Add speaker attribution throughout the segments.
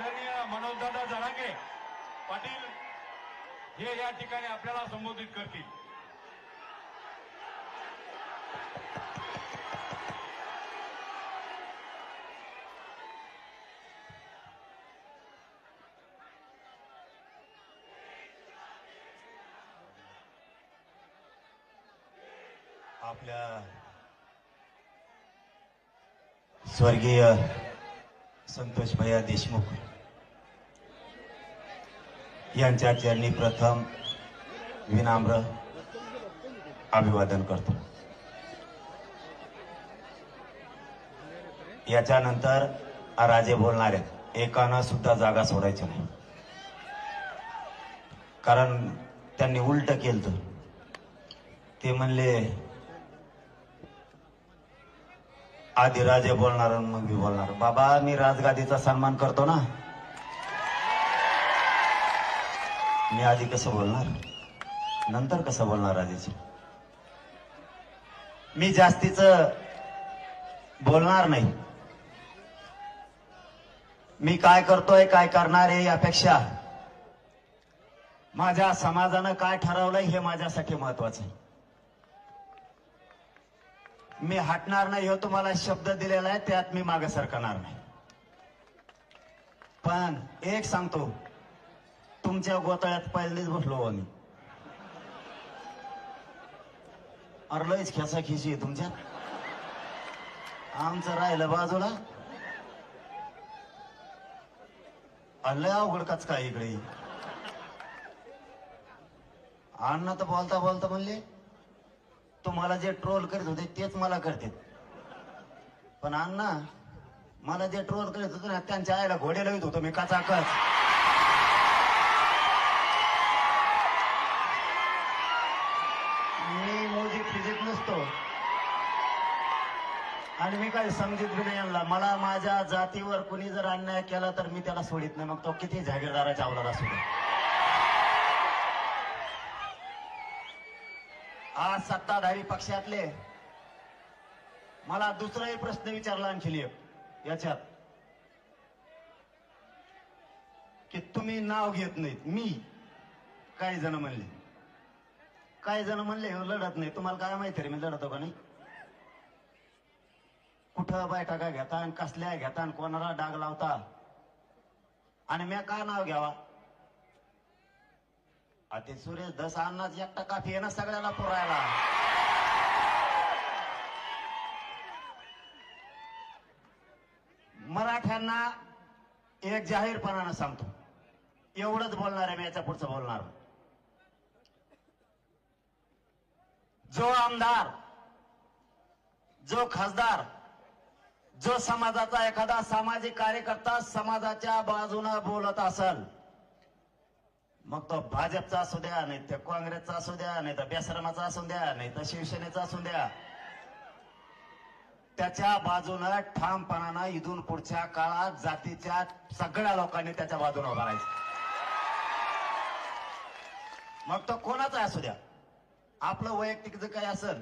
Speaker 1: आदरणीय मनोजदादा जरांगे पाटील हे या ठिकाणी आपल्याला संबोधित करतील.
Speaker 2: आपल्या स्वर्गीय संतोष भैया देशमुख. यांच्या चरणी प्रथम विनाम्र अभिवादन करतो. याच्यानंतर राजे बोलणार आहेत एकानं सुद्धा जागा सोडायची नाही. कारण त्यांनी उलट केलं ते म्हणले आधी राजे बोलणार आणि मग मी बोलणार. बाबा मी राजगादीचा सन्मान करतो ना. मी आधी कसं बोलणार? नंतर कसं बोलणार राजेची मी जास्तीच बोलणार नाही. मी काय करतोय काय करणार आहे यापेक्षा माझ्या समाजानं काय ठरवलंय हे माझ्यासाठी महत्वाचं आहे. मी हटणार नाही हो तुम्हाला शब्द दिलेला आहे त्यात मी मागे सरकणार नाही. पण एक सांगतो तुमच्या गोतळ्यात पहिलेच बसलो आम्ही अरे लयच खेसा खिशी आहे तुमच्यात. आमचं राहिलं बाजूला. लय अवघड काच काय इकडे. अण्णा तर बोलता बोलता म्हणले तुम्हाला जे ट्रोल करीत होते तेच मला करते पण अण्णा मला जे ट्रोल करीत होते ना त्यांच्या आईला घोडे लावित होतो मी कचाकच. मी समजित बी नाही आणला मला माझ्या जातीवर कुणी जर अन्याय केला तर मी त्याला सोडित नाही. मग तो किती जागीरदाराच्या अवलाद असू दे आज सत्ताधारी पक्षातले मला दुसराही प्रश्न विचारला आणखी याच्यात की तुम्ही नाव घेत नाहीत. मी काही जण म्हणले. काही जण म्हणले लढत नाही. तुम्हाला काय माहिती रे मी लढतो का नाही? कुठं बैठका घेता आणि कसल्या घेता आणि कोणाला डाग लावता? आणि मी काय नाव घ्यावा? अति सुरेश दस अन्नाच एकटा काफी आहे ना सगळ्याला पुरायला. मराठ्यांना एक जाहीरपणानं सांगतो. एवढंच बोलणार आहे मी याच्या पुढचं बोलणार. जो आमदार जो खासदार जो समाजाचा एखादा सामाजिक कार्यकर्ता समाजाच्या बाजूनं बोलत असल मग तो भाजपचा असू द्या नाही तर काँग्रेसचा असू द्या नाही तर बेसरमाचा असू द्या नाही तर शिवसेनेचा असू द्या. त्याच्या बाजूनं ठामपणानं इथून पुढच्या काळात जातीच्या सगळ्या लोकांनी त्याच्या बाजूने उभा राहायचं. मग तो कोणाचा असू द्या. आपलं वैयक्तिक जर काही असेल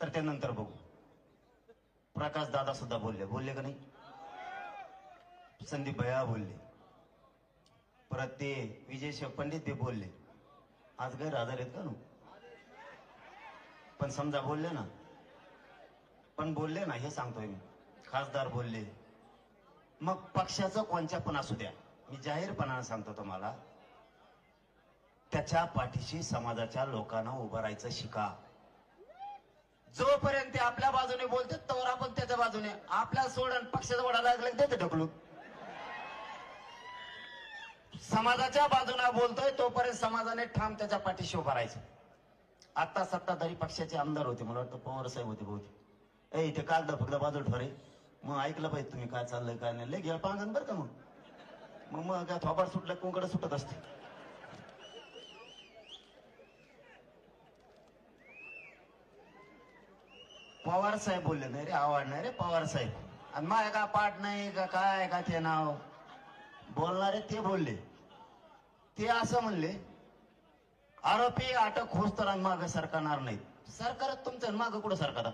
Speaker 2: तर ते नंतर बघू. प्रकाश दादा सुद्धा बोलले. बोलले का नाही? संदीप भैया बोलले. परत ते विजय शिव पंडित ते बोलले. आज गैर हजर आहेत का नु? पण समजा बोलले ना. पण बोलले ना हे सांगतोय मी. खासदार बोलले. मग पक्षाचं कोणच्या पण असू द्या. मी जाहीरपणानं सांगतो तुम्हाला. त्याच्या पाठीशी समाजाच्या लोकांना उभं राहायचं शिका. जोपर्यंत ते आपल्या बाजूने बोलते तोवर आपण त्याच्या बाजूने आपल्या सोडून पक्षाचा वडा लागलं त्याचं ढकलू. समाजाच्या बाजूने बोलतोय तोपर्यंत समाजाने ठाम त्याच्या पाठीशी उभा राहायचं. आता सत्ताधारी पक्षाचे आमदार होते मला वाटतं पवार साहेब होते बहुते ए इथे कागद फक्त बाजूला ठरे. मग ऐकलं पाहिजे तुम्ही काय चाललंय काय नाही. लय गेळ पांगण बरं का मग? मग मग काय थोबार सुटलं कोंकड सुटत असते. पवार साहेब बोलले नाही रे आवड नाही रे पवार साहेब. आणि माझ्या का पाठ नाही का काय का ते नाव? बोलणारे ते बोलले. ते असं म्हणले आरोपी अटक होस तर माग सरकारणार नाहीत सरकार तुमचं माग कुठं सरकार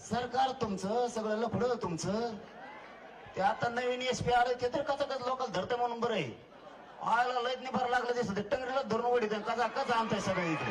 Speaker 2: सरकार तुमचं सगळं लफडं तुमचं. ते आता नवीन एस पी आलं ते तर कसा कसं लोकांना धरते म्हणून बरं आहे. आयला लयत नाही भर लागलं दिसत टंगरीला धरून ओढीत कसा कसा आणताय सगळं इकडे?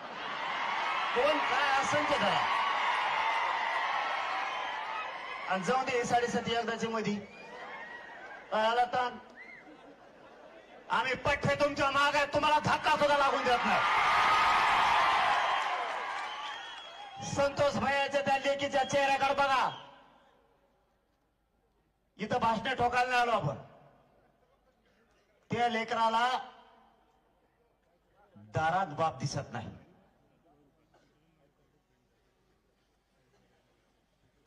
Speaker 2: कोण काय असेल ते धरा आणि जाऊ दे साडेसाती एकदाची मधी. आला ताण आम्ही पठ्ठे तुमच्या माग आहे तुम्हाला धक्का सुद्धा लागून देत नाही. संतोष भैयाच्या त्या लेकीच्या चेहऱ्याकडे बघा. इथं भाषण ठोकायला आलो आपण. त्या लेकराला दारात बाप दिसत नाही.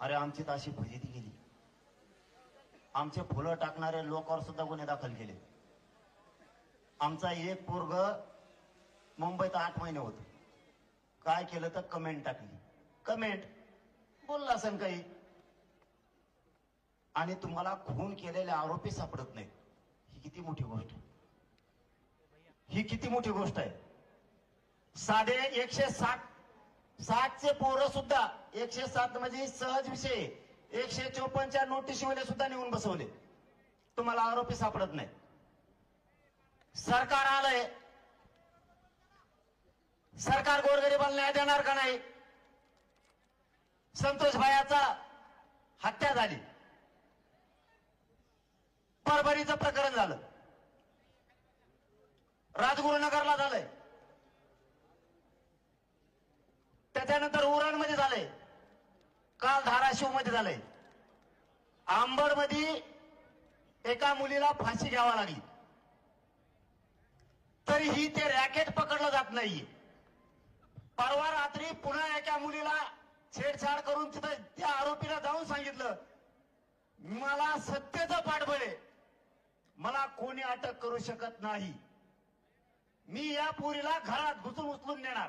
Speaker 2: अरे आमची तर अशी फजिती गेली. आमचे फुलं टाकणारे लोकांवर सुद्धा गुन्हे दाखल केले. आमचा एक पोरग मुंबईत आठ महिने होत. काय केलं तर कमेंट टाकली. कमेंट बोलला असेल काही. आणि तुम्हाला खून केलेले आरोपी सापडत नाही ही किती मोठी गोष्ट आहे. ही किती मोठी गोष्ट आहे. साडे एकशे साठ साठचे पोरं सुद्धा एकशे सात म्हणजे सहज विषय. एकशे चोपन्नच्या नोटीसमध्ये सुद्धा नेऊन बसवले. तुम्हाला आरोपी सापडत नाही. सरकार आलंय. सरकार गोरगरिबाला न्याय देणार का नाही? संतोष भायाचा हत्या झाली. परभणीचं प्रकरण झालं. राजगुरुनगरला झालंय. त्याच्यानंतर उरणमध्ये झालंय. काल धाराशिवमध्ये झालंय. आंबडमध्ये एका मुलीला फाशी घ्यावा लागली. तरीही ते रॅकेट पकडलं जात नाहीये. परवा रात्री पुन्हा एका मुलीला छेडछाड करून तिथं त्या आरोपीला जाऊन सांगितलं मला सत्तेचं पाठबळ आहे मला कोणी अटक करू शकत नाही. मी या पोरीला घरात घुसून उचलून नेणार.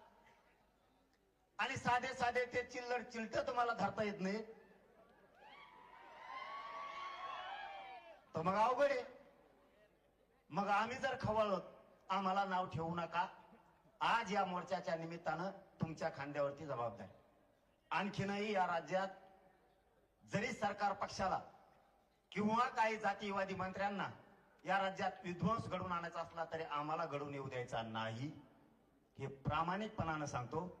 Speaker 2: आणि साधे साधे ते चिल्लर चिलट तुम्हाला धरता येत नाही. तर मग अवघड आहे. मग आम्ही जर खवळत आम्हाला नाव ठेवू नका. आज या मोर्चाच्या निमित्तानं तुमच्या खांद्यावरती जबाबदारी. आणखीनही या राज्यात जरी सरकार पक्षाला किंवा काही जातीयवादी मंत्र्यांना या राज्यात विध्वंस घडवून आणायचा असला तरी आम्हाला घडवून येऊ द्यायचा नाही. हे प्रामाणिकपणानं सांगतो.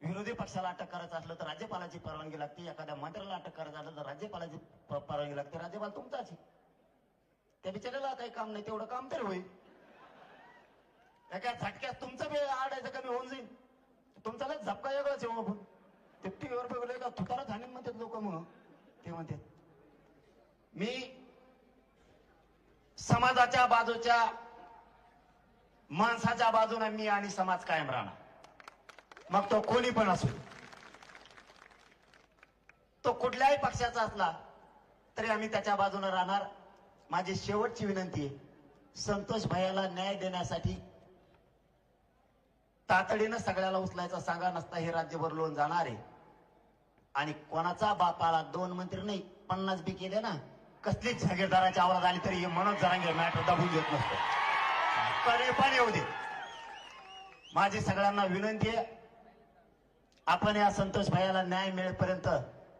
Speaker 2: विरोधी पक्षाला अटक करायचं असलं तर राज्यपालाची परवानगी लागते. एखाद्या मंत्र्याला अटक करायचं असलं तर राज्यपालाची परवानगी लागते. राज्यपाल तुमचाच त्या बिचाऱ्याला काही काम नाही तेवढं काम तरी होईल. एका झटक्यात तुमचं बी आडायचं कमी होऊन जाईल. तुमचा लय झपका वेगळाच आहे हो आपण ते टीव्हीवर बघले का तुतारा थाने म्हणतात लोक म्हणून. ते म्हणतात मी समाजाच्या बाजूच्या माणसाच्या बाजूने मी आणि समाज कायम राहणार. मग तो कोणी पण असो. तो कुठल्याही पक्षाचा असला तरी आम्ही त्याच्या बाजूने राहणार. माझी शेवटची विनंती आहे संतोष भैयाला न्याय देण्यासाठी तातडीनं सगळ्याला उचलायचा सांगा नसता हे राज्यभर लोन जाणार आहे. आणि कोणाचा बापाला दोन मंत्री नाही पन्नास बी केले ना कसलीच जागीरदाराची आवाज आली तरी हे मनोज जरांगे मॅटर दाबून घेत नसतो. तरी पण येऊ दे. माझी सगळ्यांना विनंती आहे आपण या संतोष भायाला न्याय मिळेपर्यंत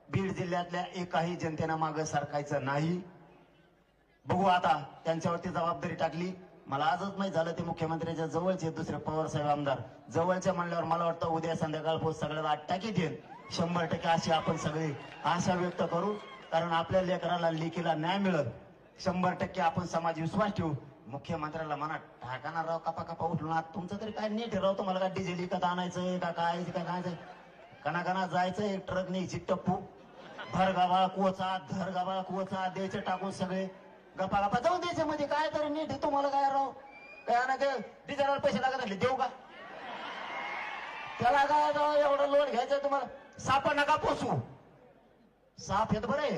Speaker 2: बीड जिल्ह्यातल्या एकाही जनतेनं मागं सरकायचं नाही. बघू आता त्यांच्यावरती जबाबदारी टाकली. मला आजच माहीत झालं ते मुख्यमंत्र्यांच्या जवळचे दुसरे पवार साहेब आमदार. जवळच्या म्हणल्यावर मला वाटतं उद्या संध्याकाळ पोहोच सगळ्याला आठ टाकी शंभर टक्के अशी आपण सगळी आशा व्यक्त करू. कारण आपल्या लेकराला लेखीला न्याय मिळत शंभर टक्के आपण समाज विश्वास ठेवू. मुख्यमंत्र्याला म्हणा ठाकाना राव कपा कपा उठला तुमचं तरी काय नीट राव तुम्हाला काय डिझेल विकत आणायचंय का काय काय काय कणा कणा जायचंय ट्रक न्यायची टप्पू भर गावाळ कोचा धर गावाळ कोचा द्यायचे टाकून सगळे गप्पा गप्पा जाऊन द्यायचे मध्ये काय तरी नीट तुम्हाला काय राव? काय ना ते डिझेलवर पैसे लागत असले देऊ का? त्याला काय राव एवढं लोन घ्यायचं तुम्हाला? साप नका पोसू. साप येत बरे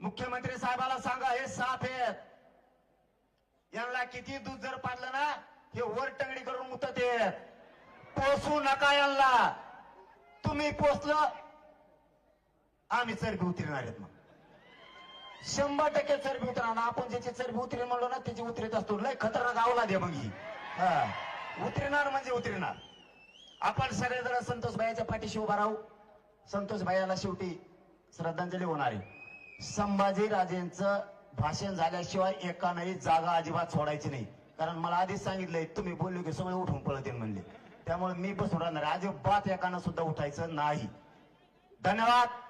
Speaker 2: मुख्यमंत्री साहेबाला सांगा हे साप आहेत. यांना किती दूध जर पाडलं ना हे वर टंगडी करून मुतत पोसू नका यांना. तुम्ही पोचलं आम्ही चरबी उतरणार आहेत मग. शंभर टक्के चरबी उतरणार. आपण ज्याची चरबी उतरी म्हणलो ना त्याची उतरत असतो. लय खतरनाक आवला दे मग ही. हा. उतरणार म्हणजे उतरणार. आपण सगळेजण संतोष भाईच्या पाठीशी उभा राहू. संतोष भाईला शेवटी श्रद्धांजली होणार आहे. संभाजी राजेंचं भाषण झाल्याशिवाय एकानंही जागा अजिबात सोडायची नाही. कारण मला आधीच सांगितलंय तुम्ही बोलले की सगळे उठून पळतील म्हणले. त्यामुळे मी बसून राहणार अजिबात एकानं सुद्धा उठायचं नाही. धन्यवाद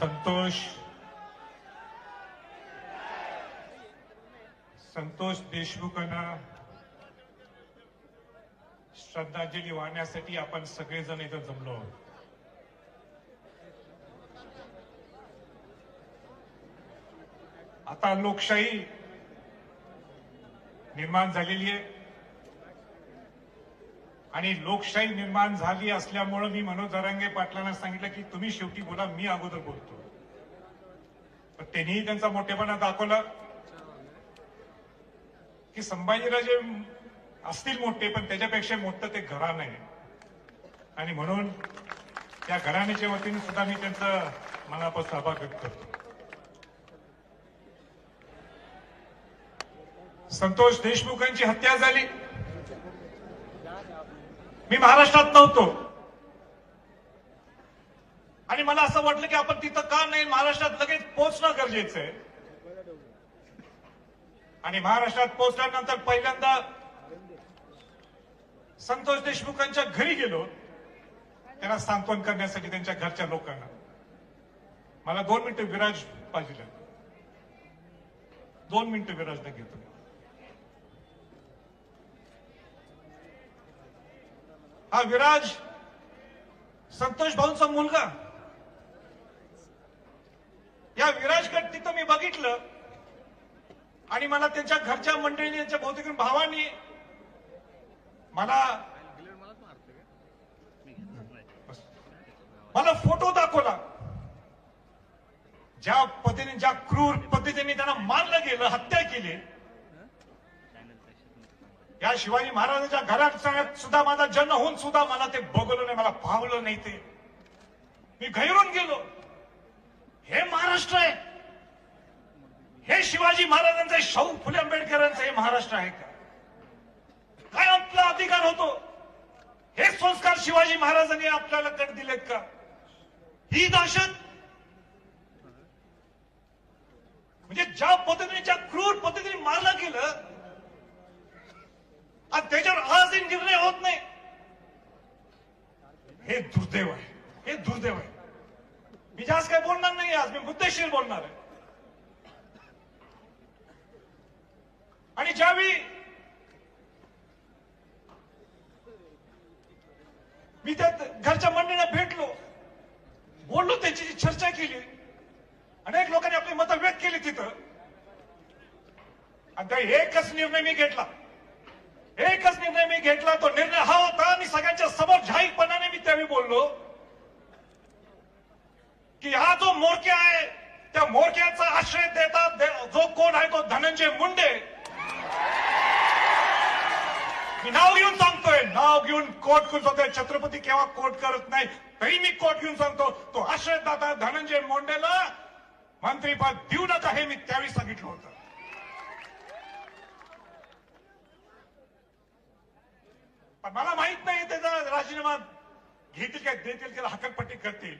Speaker 3: संतोष संतोष देशमुखांना श्रद्धांजली वाहण्यासाठी आपण सगळेजण इथं जमलो आहोत. आता लोकशाही निर्माण झालेली आहे. आणि लोकशाही निर्माण झाली असल्यामुळं मी मनोज जरांगे पाटलांना सांगितलं की तुम्ही शेवटी बोला मी अगोदर बोलतो. पण त्यांनीही त्यांचा मोठेपणा दाखवला. की संभाजीराजे असतील मोठे पण त्याच्यापेक्षा मोठं ते घराणं आहे. आणि म्हणून त्या घराण्याच्या वतीने सुद्धा मी त्यांचं मनापासून आभार व्यक्त करतो. संतोष देशमुखांची हत्या झाली. मी महाराष्ट्रात नव्हतो. आणि मला असं वाटलं की आपण तिथं का नाही महाराष्ट्रात लगेच पोहोचणं गरजेचं आहे. आणि महाराष्ट्रात पोहोचल्यानंतर पहिल्यांदा संतोष देशमुखांच्या घरी गेलो. त्यांना सांत्वन करण्यासाठी त्यांच्या घरच्या लोकांना. मला दोन मिनिटं विराज पाहिजे. दोन मिनिटं विराजला घेतो हा विराज संतोष भाऊंचा मुलगा. या विराजकडे तिथं मी बघितलं. आणि मला त्यांच्या घरच्या मंडळीने त्यांच्या बहुतेक भावांनी मला मला फोटो दाखवला. ज्या पद्धतीने ज्या क्रूर पद्धतीने त्यांना मारलं गेलं हत्या केली या शिवाजी महाराजांच्या घरात सुद्धा माझा जन्म होऊन सुद्धा मला ते बघलं नाही मला पावलं नाही ते. मी घैरून गेलो. हे महाराष्ट्र आहे. हे शिवाजी महाराजांचं शाहू फुले आंबेडकरांचं हे महाराष्ट्र आहे का? काय आपला अधिकार होतो? हे संस्कार शिवाजी महाराजांनी आपल्याला कट दिलेत का? ही दहशत? म्हणजे ज्या पद्धतीने ज्या क्रूर पद्धतीने मारलं गेलं आणि त्याच्यावर आजही निर्णय होत नाही. हे दुर्दैव आहे. हे दुर्दैव आहे. मी जास्त काय बोलणार नाही आज मी मुद्देशीर बोलणार आहे. आणि ज्यावेळी मी त्या घरच्या मंडळीला भेटलो बोललो त्यांची चर्चा केली अनेक लोकांनी आपली मतं व्यक्त केली तिथं. आणि त्या एकच निर्णय मी घेतला. एकच निर्णय मी घेतला तो निर्णय हा होता आणि सगळ्यांच्या समोर जाहीरपणाने मी त्यावेळी बोललो की हा जो मोरक्या आहे त्या मोरक्याचा आश्रय देतात जो कोण आहे तो धनंजय मुंडे. मी नाव घेऊन सांगतोय. नाव घेऊन कोट करून सांगतोय. छत्रपती केव्हा कोट करत नाही तरी मी कोट घेऊन सांगतो. तो आश्रयदाता धनंजय मुंडेला मंत्रीपद देऊ नका हे मी त्यावेळी सांगितलं होतं. पण मला माहीत नाही त्याचा राजीनामा घेतील काय देतील त्याला हकलपट्टी करतील.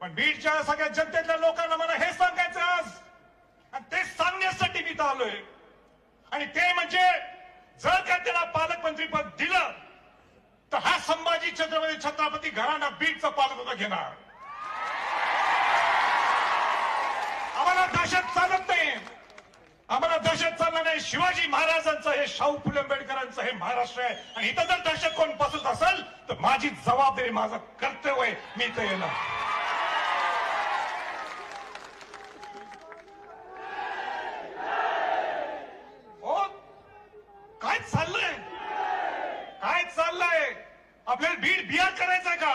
Speaker 3: पण बीडच्या सगळ्या जनतेतल्या लोकांना मला हे सांगायचं आज. आणि ते सांगण्यासाठी मी आलोय. आणि ते म्हणजे जर पालकमंत्रीपद दिलं तर हा संभाजी छत्रपती छत्रपती घराणा बीडचं पालकत्व घेणार. आम्हाला दहशत चालत नाही. आम्हाला दहशत चालला नाही. शिवाजी महाराजांचं हे शाहू फुले आंबेडकरांचं हे महाराष्ट्र आहे. आणि इथं जर दहशत कोण पसरत असेल तर माझी जबाबदारी माझं कर्तव्य आहे. मी इथं येणार हो काय चाललंय काय चाललंय आपल्याला बीड बिहार करायचंय का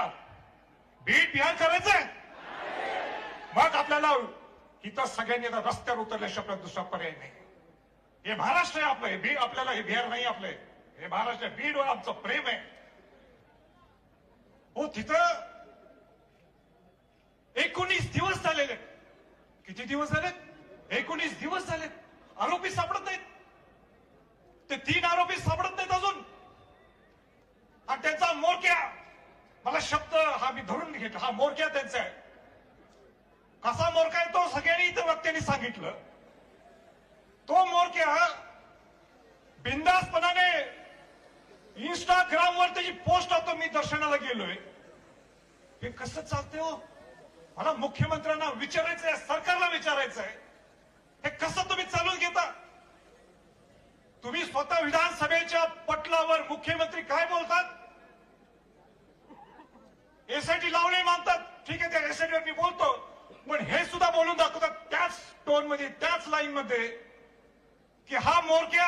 Speaker 3: बीड बिहार करायचंय मग आपल्याला इथं सगळ्यांनी रस्त्यावर उतरल्याशिवाय आपल्याला दुसरा पर्याय नाही. हे महाराष्ट्र आहे आपलं हे बी आपल्याला हे बिहार नाही आपलं. हे महाराष्ट्र बीड बीडवर आमचं प्रेम आहे. हो तिथं एकोणीस दिवस झालेले किती दिवस झालेत? एकोणीस दिवस झालेत. आरोपी सापडत नाहीत. ते तीन आरोपी सापडत नाहीत अजून. आणि त्यांचा मोरक्या मला शब्द हा मी धरून घेतला हा मोरक्या त्यांचा आहे. कसा मोरका आहे तो सगळ्यांनी इथं वक्त्यांनी सांगितलं. तो मोरक्या बिंदासपणाने इंस्टाग्रामवर त्याची पोस्ट होतो मी दर्शनाला गेलोय. हे कसं चालतंय हो? मला मुख्यमंत्र्यांना विचारायचंय सरकारला विचारायचं आहे. हे कसं तुम्ही चालून घेता? तुम्ही स्वतः विधानसभेच्या पटलावर मुख्यमंत्री काय बोलतात? एसआयटी लावणे मानतात. ठीक आहे त्या एसआयटीवर मी बोलतो. पण हे सुद्धा बोलून दाखवतात त्याच टोनमध्ये त्याच लाईन मध्ये की हा मोरक्या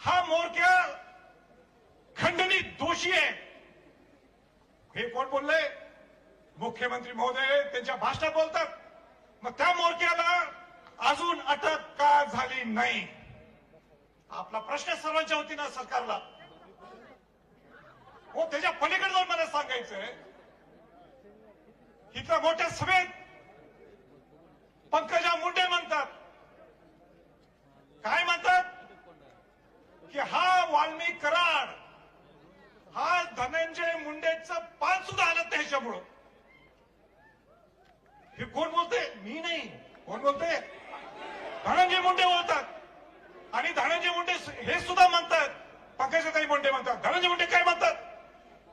Speaker 3: हा मोरक्या खंडणी दोषी आहे. हे कोण बोलले मुख्यमंत्री महोदय त्यांच्या भाषणात बोलतात. मग त्या मोरक्याला अजून अटक का झाली नाही? आपला प्रश्न सर्वांच्या वतीनं सरकारला. हो त्याच्या पलीकडे जाऊन मला सांगायचंय इथं मोठ्या सभेत पंकजा मुंडे म्हणतात. काय म्हणतात? की हा वाल्मिक कराड हा धनंजय मुंडेचं पान सुद्धा आलं त्याच्यामुळं हे कोण बोलते? मी नाही. कोण बोलते? धनंजय मुंडे बोलतात. आणि धनंजय मुंडे हे सुद्धा म्हणतात. पंकजाताई मुंडे म्हणतात. धनंजय मुंडे काय म्हणतात?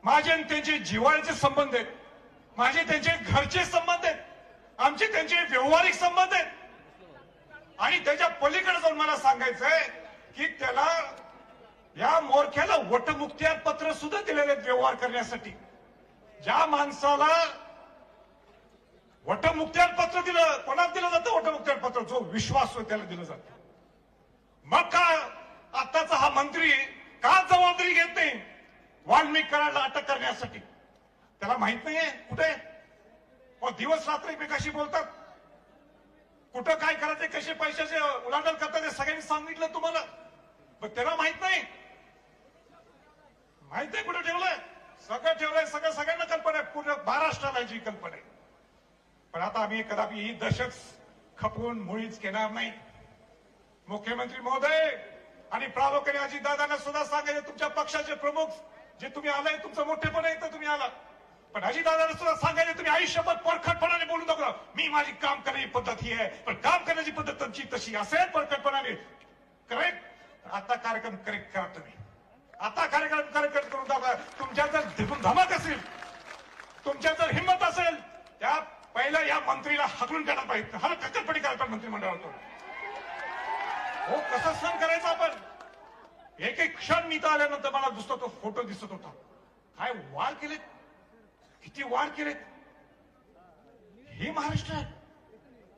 Speaker 3: माझे आणि त्यांचे जिव्हाळ्याचे संबंध आहेत. माझे त्यांचे घरचे संबंध आहेत. आमचे त्यांचे व्यवहारिक संबंध आहेत. आणि त्याच्या पलीकडे जाऊन मला सांगायचंय की त्याला या मोरख्याला वटमुक्त्यार पत्र सुद्धा दिलेले आहेत व्यवहार करण्यासाठी. ज्या माणसाला वटमुक्त्यार पत्र दिलं कोणाला दिलं जातं वटमुक्त्यार पत्र? जो विश्वास होय त्याला दिलं जातं. मग का आताचा हा मंत्री का जबाबदारी घेत नाही? वाल्मिक कराडला अटक करण्यासाठी. त्याला माहीत नाहीये कुठे मग दिवस रात्र एकमेकाशी बोलतात? कुठं काय करायचे कसे पैशाचे उलाढाल करतात हे सगळ्यांनी सांगितलं तुम्हाला. पण त्याला माहीत नाही. माहीत आहे कुठं ठेवलंय. सगळं ठेवलंय सगळं सगळ्यांना कल्पना आहे. पूर्ण महाराष्ट्राला जी कल्पना आहे. पण आता आम्ही कदापि ही दशक खपवून मुळीच घेणार नाही. मुख्यमंत्री महोदय आणि प्रामुख्याने अजितदादांना सुद्धा सांगायचे तुमच्या पक्षाचे प्रमुख जे तुम्ही आलाय तुमचं मोठेपण आहे तर तुम्ही आला पण अजितदादांना सुद्धा सांगायचं तुम्ही आयुष्यभर परखटपणाने बोलू नका मी माझी काम करण्याची पद्धत ही आहे. पण काम करण्याची पद्धत तुमची तशी असेल परखटपणाने. करेक्ट आता कार्यक्रम करेक्ट करा तुम्ही. आता कार्यक्रम करेक्ट करून नका तुमच्या जर धमक असेल तुमच्या जर हिंमत असेल त्या पहिल्या या मंत्रीला हकलून काढायला पाहिजे. हल कक्करपणी करायला पाहिजे मंत्रिमंडळातून हो कसं सण करायचं आपण? एक एक क्षण मी आल्यानंतर मला दुसरा तो फोटो दिसत होता. काय वाढ केले किती वाढ केलेत? हे महाराष्ट्र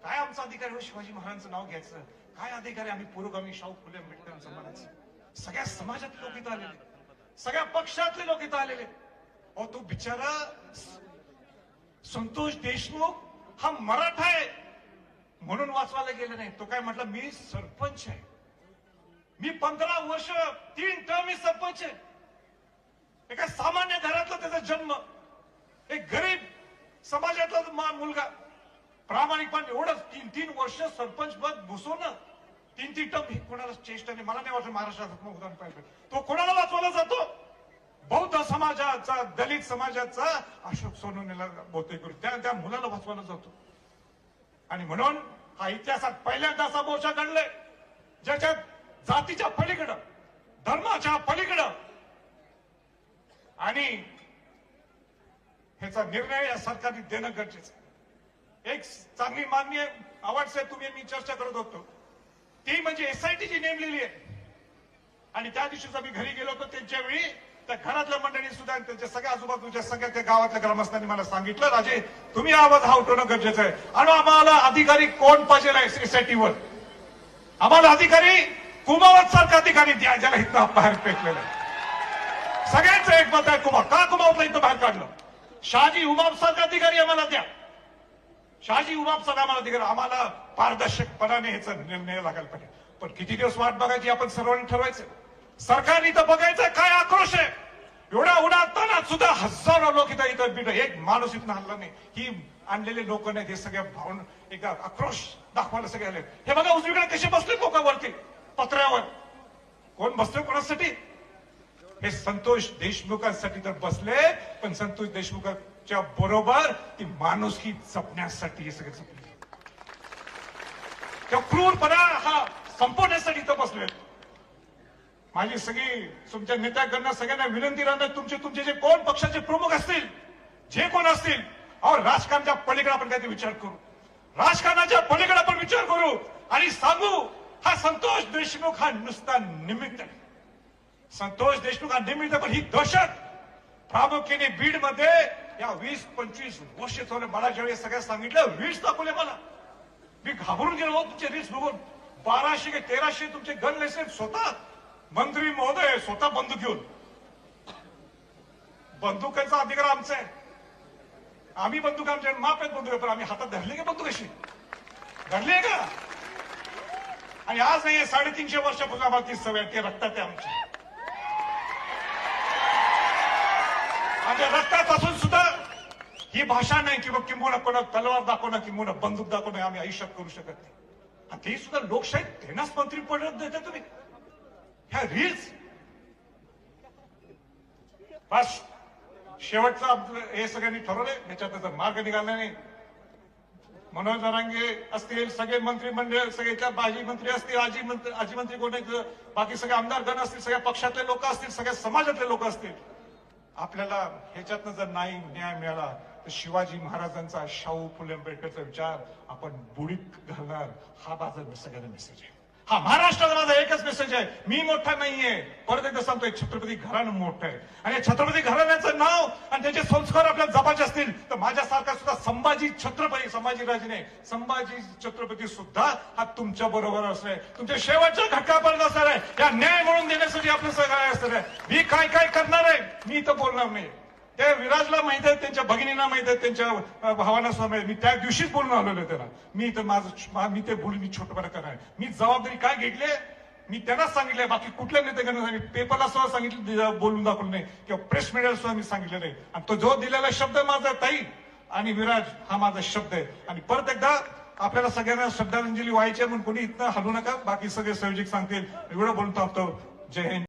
Speaker 3: काय आमचा अधिकार हो शिवाजी महाराजांचं नाव घ्यायचं? काय अधिकारी आम्ही पुरोगामी शाहू फुले आंबेडकर म्हणायचं सगळ्या समाजातले लोक इथं आलेले सगळ्या पक्षातले लोक इथं आलेले अहो तो बिचारा संतोष देशमुख हा मराठा आहे. म्हणून वाचवायला गेलं नाही. तो काय म्हटलं मी सरपंच आहे. मी पंधरा वर्ष तीन टर्म मी सरपंच आहे. एका सामान्य घरातला त्याचा जन्म एक गरीब समाजातला मुलगा प्रामाणिकपणे एवढं तीन तीन वर्ष सरपंच पद घुसवणं तीन तीन टम ही कोणाला चेष्टा नाही. मला नाही वाटत महाराष्ट्रात उदाहरण पाहिजे तो कोणाला वाचवला जातो? बौद्ध समाजाचा दलित समाजाचा अशोक सोनवणेला बहुतेक करून. त्या त्या मुलाला वाचवला जातो. आणि म्हणून हा इतिहासात पहिल्यांदा असा मोर्चा घडलाय ज्याच्यात जातीच्या पलीकडं धर्माच्या पलीकडं आणि ह्याचा निर्णय या सरकारने देणं गरजेचं आहे. एक चांगली मागणी आवडसाहेब आवडसे तुम्ही मी चर्चा करत होतो. ती म्हणजे एसआयटी जी नेमलेली आहे. आणि त्या दिवशीच आम्ही घरी गेलो होतो. त्यांच्या वेळी त्या घरातल्या मंडळी सुद्धा त्यांच्या सगळ्या आजूबाजूच्या सगळ्या त्या गावातल्या ग्रामस्थांनी मला सांगितलं राजे तुम्ही आवाज हा उठवणं गरजेचं आहे. आणि आम्हाला अधिकारी कोण पाहिजे एसआयटीवर आम्हाला अधिकारी कुमावत सारखा अधिकारी द्या ज्याला इथं बाहेर फेकलेलं सगळ्यांचं एक मत आहे कुमार का कुमावतला इथं बाहेर काढलं? शहाजी उमाप सारखा अधिकारी आम्हाला द्या. शहाजी उमाप आम्हाला अधिकारी आम्हाला पारदर्शकपणाने ह्याचा निर्णय लागायला पाहिजे. पण किती दिवस वाट बघायची आपण सर्वांनी ठरवायचं. सरकारने इथं बघायचं काय आक्रोश आहे. एवढा उन्हात सुद्धा हजारो लोक इथं इथं एक माणूस इथं हल्ला नाही. ही आणलेले लोक नाहीत हे सगळ्या भावून एकदा आक्रोश दाखवायला सगळे आले हे बघा उजवीकडे कसे बसले लोकांवरती पत्र्यावर. कोण बसले कोणासाठी? हे संतोष देशमुखांसाठी तर बसले पण संतोष देशमुखांच्या बरोबर ती माणुसकी जपण्यासाठी हे सगळे जपले. त्या क्रूरपणा हा संपवण्यासाठी इथं बसले. माझी सगळी तुमच्या नेत्याकडनं सगळ्यांना विनंती राहणार तुमचे तुमचे जे कोण पक्षाचे प्रमुख असतील जे कोण असतील अहो राजकारणाच्या पलीकडे आपण काहीतरी विचार करू. राजकारणाच्या पलीकडे आपण विचार करू आणि सांगू हा संतोष देशमुख हा नुसता निमित्त आहे. संतोष देशमुख हा पण ही दहशत. प्रामुख्याने बीडमध्ये या वीस पंचवीस वर्ष चालू मला ज्यावेळी सगळ्या सांगितलं वीस दाखवले मला. मी घाबरून गेलो तुमचे रील्स बघून. बाराशे तेराशे तुमचे गन लायसन्स स्वतः. मंत्री महोदय स्वतः बंदूक घेऊन. बंदुकांचा अधिकार आमचा आहे. आम्ही बंदूक आमच्या माप आहेत बंदूक पण आम्ही हातात धरली का बंदूक अशी? धरली का? आणि आज नाही साडेतीनशे वर्षापूर्वी आम्हाला ती सवय ते रक्तात आहे आमच्या माझ्या रक्तात असून सुद्धा ही भाषा नाही किंवा किंबहुना कोणा तलवार दाखवणं किंबहुना बंदूक दाखवणं आम्ही आयुष्यात करू शकत नाही. आणि ते सुद्धा लोकशाही त्यांनाच मंत्री पडत देता तुम्ही. ह्या रील्स बस. शेवटचं आपलं हे सगळ्यांनी ठरवलंय. याच्यात त्याचा मार्ग निघाला नाही. मनोज नारांगे असतील सगळे मंत्रिमंडळ सगळे त्या बाजी मंत्री असतील आजी मंत्री आजी मंत्री कोण आहेत, बाकी सगळे आमदार गण असतील सगळ्या पक्षातले लोक असतील सगळ्या समाजातले लोक असतील. आपल्याला ह्याच्यातनं जर नाही न्याय मिळाला तर शिवाजी महाराजांचा शाहू फुले आंबेडकरचा विचार आपण बुडीत घालणार. हा माझा सगळ्यांना मेसेज आहे. हा महाराष्ट्राचा माझा एकच मेसेज आहे. मी मोठा नाहीये. परत एकदा सांगतोय छत्रपती घराणं मोठं आहे. आणि छत्रपती घराण्याचं नाव आणि त्याचे संस्कार आपल्या जपाचे असतील तर माझ्यासारखा सुद्धा संभाजी छत्रपती संभाजी राजे संभाजी छत्रपती सुद्धा हा तुमच्या बरोबर असणार आहे. तुमच्या शेवटच्या घटकापर्यंत असणार आहे. या न्याय म्हणून देण्यासाठी आपलं सगळं असणार आहे. मी काय काय करणार आहे? मी इथं बोलणार नाही. त्या विराजला माहीत आहे त्यांच्या भगिनींना माहीत आहेत त्यांच्या भावांना सुद्धा माहीत मी त्या दिवशीच बोलून आलेलो त्याला. मी इथं माझं मी ते बोलून मी छोटपणा करणार मी जबाबदारी काय घेतली मी त्यांनाच सांगितलंय बाकी कुठल्या नेत्यांना सांगितलं? पेपरला सुद्धा सांगितलं बोलून दाखवलं नाही. किंवा प्रेस मीडियाला सुद्धा मी सांगितलं नाही. आणि तो जो दिलेला शब्द माझा ताई. आणि विराज हा माझा शब्द आहे. आणि परत एकदा आपल्याला सगळ्यांना श्रद्धांजली व्हायची आहे म्हणून कोणी इथनं हलू नका. बाकी सगळे संयोजक सांगतील. एवढं बोलून थांबतो. जय हिंद.